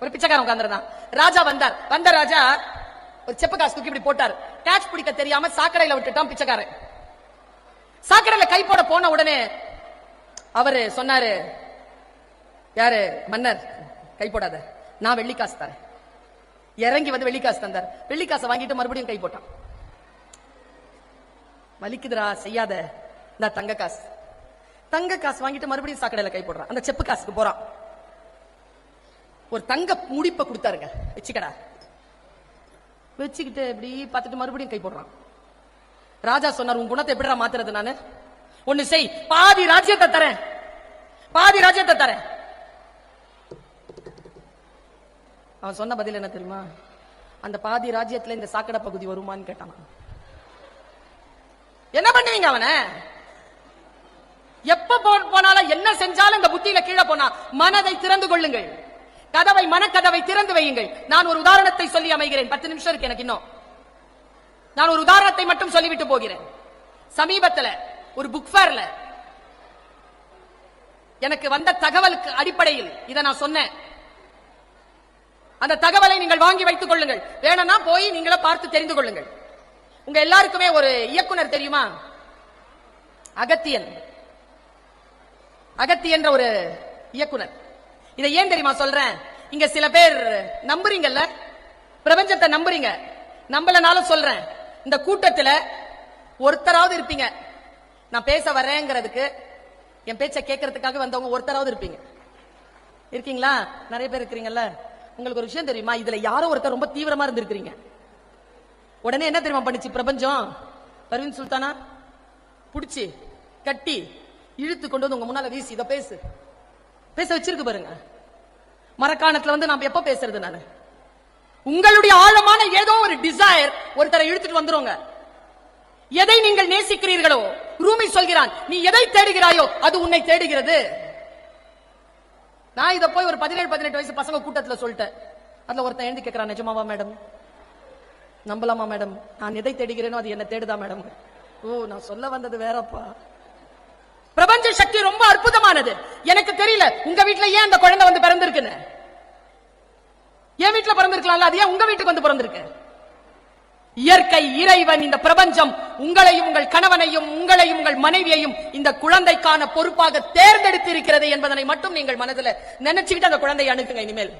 ஒரு பிச்சைக்காரன் உட்கார்ந்திருந்தான். ராஜா வந்தார். வந்த ராஜா ஒரு செப்ப காசு தூக்கி இப்படி போட்டார். கேட்ச் பிடிக்க தெரியாம சாக்கடையில விட்டுட்டான் பிச்சைக்காரன். சாக்கடையில கை போட போன உடனே அவரு சொன்னாரு யாரு மன்னர் கை போடாத. நான் வெள்ளி காசு தரேன். இறங்கி வந்து வெள்ளி காசு தந்தார். வெள்ளி காசை வாங்கிட்டு மறுபடியும் கை போட்டான். வலிக்குதுரா செய்யாத. இந்த தங்க காசு. தங்க காசு வாங்கிட்டு மறுபடியும் சாக்கடையில கை போடுறான். அந்த செப்பு காசுக்கு போறான். ஒரு தங்க முடிப்பை கொடுத்தாருங்க. வச்சுக்கடா. வச்சுக்கிட்டு இப்படி பார்த்துட்டு மறுபடியும் கை போடுறான். ராஜா சொன்னார் உன் குணத்தை எப்படிடா மாத்துறது நானு? ஒண்ணு செய். பாதி ராஜ்யத்தை தரேன். பாதி ராஜ்யத்தை தரேன். அவன் சொன்ன பதில் என்ன தெரியுமா? அந்த பாதி ராஜ்யத்துல இந்த சாக்கடை பகுதி வருமான்னு கேட்டான். என்ன பண்ணுவீங்க அவனை? எப்ப போ- போனாலும் என்ன செஞ்சாலும் இந்த புத்தியில கீழே போனா மனதை திறந்து கொள்ளுங்கள். கதவை மனக்கதவை திறந்து வையுங்கள். நான் ஒரு உதாரணத்தை சொல்லி அமைகிறேன். பத்து நிமிஷம் இருக்கு எனக்கு இன்னும். நான் ஒரு உதாரணத்தை மட்டும் சொல்லிவிட்டு போகிறேன். சமீபத்துல ஒரு புக் ஃபேர்ல எனக்கு வந்த தகவலுக்கு அடிப்படையில் இதை நான் சொன்னேன். அந்த தகவலை நீங்கள் வாங்கி வைத்துக் கொள்ளுங்கள். வேணும்னா போய் நீங்களே பார்த்து தெரிந்து கொள்ளுங்கள். உங்க எல்லாருக்குமே ஒரு இயக்குனர் தெரியுமா? அகத்தியன். அகத்தியன்ற ஒரு இயக்குனர். இதை ஏன் தெரியுமா சொல்றேன்? இங்க சில பேர் நம்புறீங்கல்ல? பிரபஞ்சத்தை நம்புறீங்க. நம்பலனாலும் சொல்றேன். இந்த கூட்டத்துல ஒருத்தராவது இருப்பீங்க. நான் பேச வரேங்கிறதுக்கு என் பேச்சை கேட்கறதுக்காக வந்தவங்க ஒருத்தராவது இருப்பீங்க. இருக்கீங்களா? நிறைய பேர் இருக்கிறீங்கல்ல? உங்களுக்கு ஒரு விஷயம் தெரியுமா? இதுல யாரோ ஒருத்தர் ரொம்ப தீவிரமா இருந்திருக்கிறீங்க. உடனே என்ன தெரியுமா பண்ணுச்சு பிரபஞ்சம்? பர்வீன் சுல்தானா? புடிச்சு கட்டி இழுத்து கொண்டு வந்து உங்க முன்னால வீசி இதை பேசு. பேச வச்சிருக்கு பாருங்க. மரக்காணத்துல வந்து நான் எப்ப பேசுறது நான்? உங்களுடைய ஆழமான ஏதோ ஒரு டிசைர் ஒருத்தரை இழுத்துட்டு வந்துருங்க. எதை நீங்கள் நேசிக்கிறீர்களோ ரூமி சொல்கிறான் நீ எதை தேடுகிறாயோ அது உன்னை தேடுகிறது. நான் இதை போய் ஒரு பதினேழு பதினெட்டு வயசு பசங்க கூட்டத்தில் சொல்லிட்டேன். அதுல ஒருத்தன் எழுந்து கேட்கிறான் நிஜமாவா மேடம்? நம்பலாமா மேடம்? நான் எதை தேடுகிறேனோ அது என்ன தேடுதா மேடம்? ஓ நான் சொல்ல வந்தது வேறப்பா. பிரபஞ்ச சக்தி ரொம்ப அற்புதமானது. எனக்கு தெரியல உங்க வீட்டுல ஏன் அந்த குழந்தை வந்து பிறந்திருக்குன்னு? என் வீட்டுல பிறந்திருக்கலாம்ல அது ஏன் உங்க வீட்டுக்கு வந்து பிறந்திருக்கு? இயற்கை இறைவன் இந்த பிரபஞ்சம் உங்களையும் உங்கள் கணவனையும் உங்களையும் உங்கள் மனைவியையும் இந்த குழந்தைக்கான பொறுப்பாக தேர்ந்தெடுத்திருக்கிறது என்பதனை மட்டும் நீங்கள் மனதில் நினைச்சுக்கிட்டு அந்த குழந்தையை அணுகுங்க இனிமேல்.